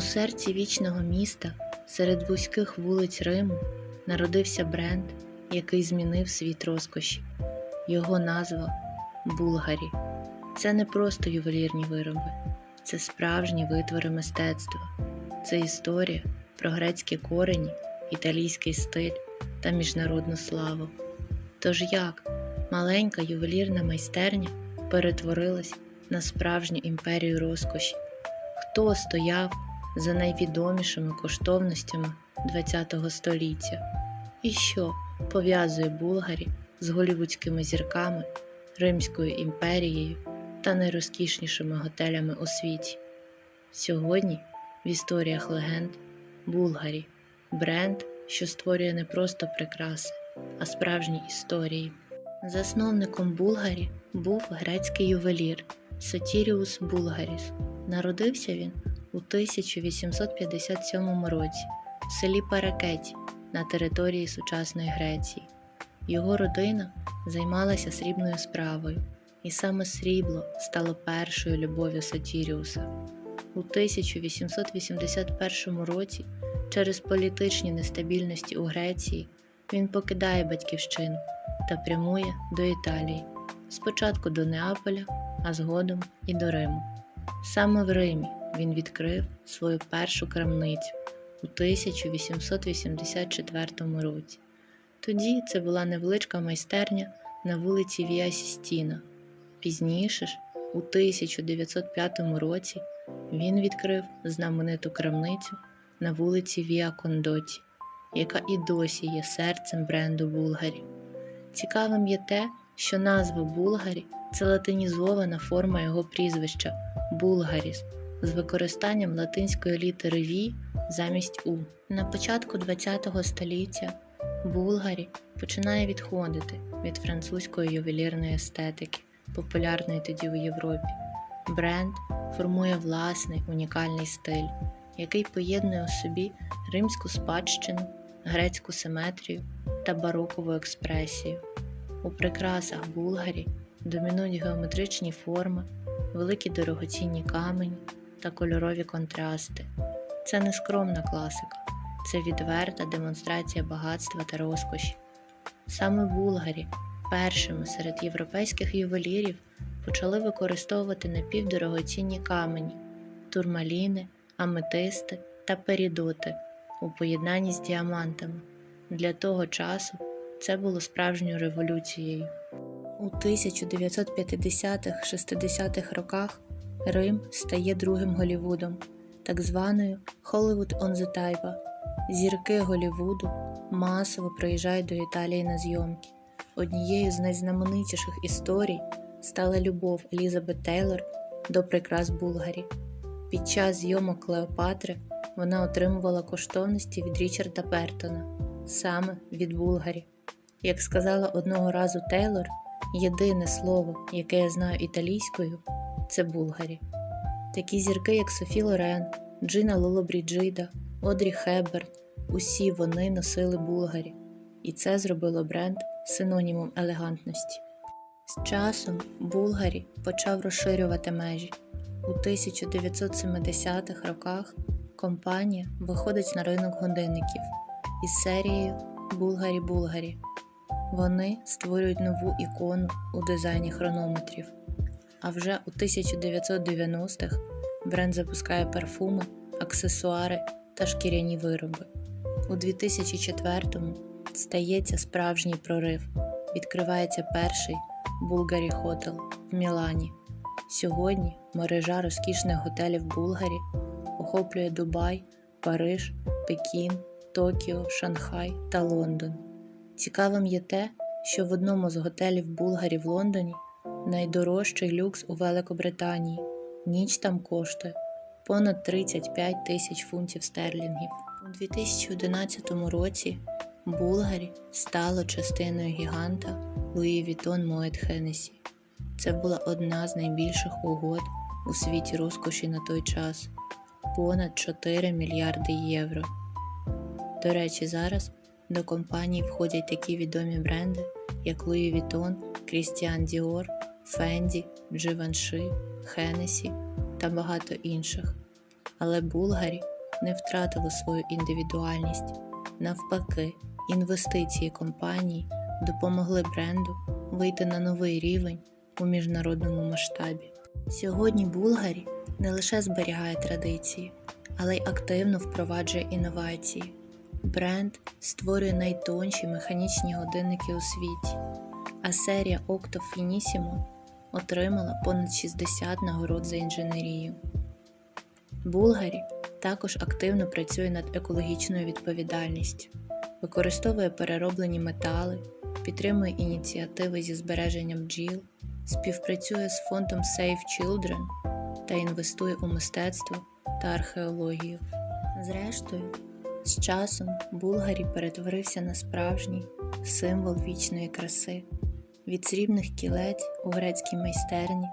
У серці вічного міста, серед вузьких вулиць Риму, народився бренд, який змінив світ розкоші. Його назва Булгарі. Це не просто ювелірні вироби, це справжні витвори мистецтва, це історія про грецькі корені, італійський стиль та міжнародну славу. Тож як маленька ювелірна майстерня перетворилась на справжню імперію розкоші? Хто стояв за найвідомішими коштовностями ХХ століття? І що пов'язує Булгарі з голівудськими зірками, Римською імперією та найрозкішнішими готелями у світі? Сьогодні в історіях легенд Булгарі бренд, що створює не просто прикраси, а справжні історії. Засновником Булгарі був грецький ювелір Сотіріус Булгаріс. Народився він у 1857 році в селі Паракеті на території сучасної Греції. Його родина займалася срібною справою, і саме срібло стало першою любов'ю Сатіріуса. У 1881 році, через політичні нестабільності у Греції, він покидає батьківщину та прямує до Італії, спочатку до Неаполя, а згодом і до Риму. Саме в Римі він відкрив свою першу крамницю у 1884 році. Тоді це була невеличка майстерня на вулиці Віа Сістіна. Пізніше ж, у 1905 році, він відкрив знамениту крамницю на вулиці Віа Кондоті, яка і досі є серцем бренду Булгарі. Цікавим є те, що назва Булгарі це латинізована форма його прізвища Булгаріс з використанням латинської літери Ві замість У. На початку ХХ століття Булгарі починає відходити від французької ювелірної естетики, популярної тоді у Європі. Бренд формує власний унікальний стиль, який поєднує у собі римську спадщину, грецьку симетрію та барокову експресію. У прикрасах Булгарі домінують геометричні форми, великі дорогоцінні камені та кольорові контрасти. Це не скромна класика, це відверта демонстрація багатства та розкоші. Саме Булгарі першими серед європейських ювелірів почали використовувати напівдорогоцінні камені, турмаліни, аметисти та перідоти у поєднанні з діамантами. Для того часу це було справжньою революцією. У 1950-60-х роках Рим стає другим Голівудом, так званою Hollywood on the Taiba. Зірки Голівуду масово приїжджають до Італії на зйомки. Однією з найзнаменитіших історій стала любов Елізабет Тейлор до прикрас Булгарі. Під час зйомок Клеопатри вона отримувала коштовності від Річарда Бертона, саме від Булгарі. Як сказала одного разу Тейлор, єдине слово, яке я знаю італійською, це Булгарі. Такі зірки, як Софі Лорен, Джина Лолобріджида, Одрі Хебберн, усі вони носили Булгарі, і це зробило бренд синонімом елегантності. З часом Булгарі почав розширювати межі. У 1970-х роках компанія виходить на ринок годинників із серією Булгарі Булгарі. Вони створюють нову ікону у дизайні хронометрів. А вже у 1990-х бренд запускає парфуми, аксесуари та шкіряні вироби. У 2004-му стається справжній прорив. Відкривається перший Булгарі Хотел в Мілані. Сьогодні мережа розкішних готелів Булгарі охоплює Дубай, Париж, Пекін, Токіо, Шанхай та Лондон. Цікавим є те, що в одному з готелів Булгарі в Лондоні найдорожчий люкс у Великобританії. Ніч там коштує понад 35 тисяч фунтів стерлінгів. У 2011 році Булгарі стало частиною гіганта Луї Вітон Moet Hennessy. Це була одна з найбільших угод у світі розкоші на той час понад 4 мільярди євро. До речі, зараз до компанії входять такі відомі бренди, як Louis Vuitton, Christian Dior, Fendi, Givenchy, Hennessy та багато інших. Але Булгарі не втратило свою індивідуальність. Навпаки, інвестиції компанії допомогли бренду вийти на новий рівень у міжнародному масштабі. Сьогодні Булгарі не лише зберігає традиції, але й активно впроваджує інновації. Бренд створює найтонші механічні годинники у світі, а серія Octo Finissimo отримала понад 60 нагород за інженерію. Булгарі також активно працює над екологічною відповідальністю, використовує перероблені метали, підтримує ініціативи зі збереженням бджіл, співпрацює з фондом Save Children та інвестує у мистецтво та археологію. Зрештою, з часом Булгарі перетворився на справжній символ вічної краси від срібних кілець у грецькій майстерні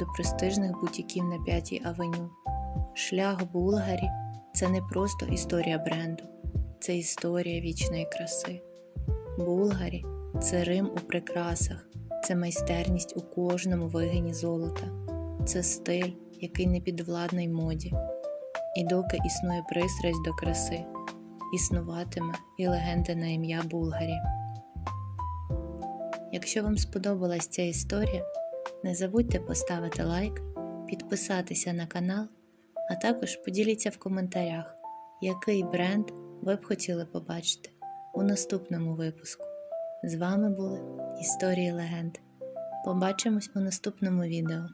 до престижних бутіків на П'ятій авеню. Шлях Булгарі це не просто історія бренду, це історія вічної краси. Булгарі це Рим у прикрасах, це майстерність у кожному вигині золота, це стиль, який не підвладний моді. І доки існує пристрасть до краси, існуватиме і легенда на ім'я Булгарі. Якщо вам сподобалась ця історія, не забудьте поставити лайк, підписатися на канал, а також поділіться в коментарях, який бренд ви б хотіли побачити у наступному випуску. З вами були Історії легенд. Побачимось у наступному відео.